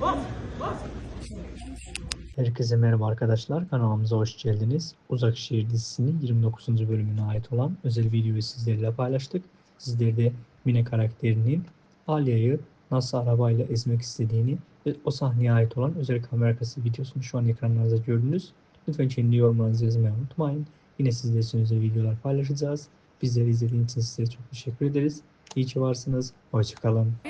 Bas. Herkese merhaba arkadaşlar. Kanalımıza hoş geldiniz. Uzak Şehir dizisinin 29. bölümüne ait olan özel videoyu sizlerle paylaştık. Sizler de Mine karakterinin Alya'yı nasıl arabayla ezmek istediğini ve o sahneye ait olan özel kamera videosunu şu an ekranlarınızda gördünüz. Lütfen kendi yorumlarınızı yazmayı unutmayın. Yine sizler için özel videolar paylaşacağız. Bizleri izlediğiniz için size çok teşekkür ederiz. İyi ki varsınız. Hoşçakalın.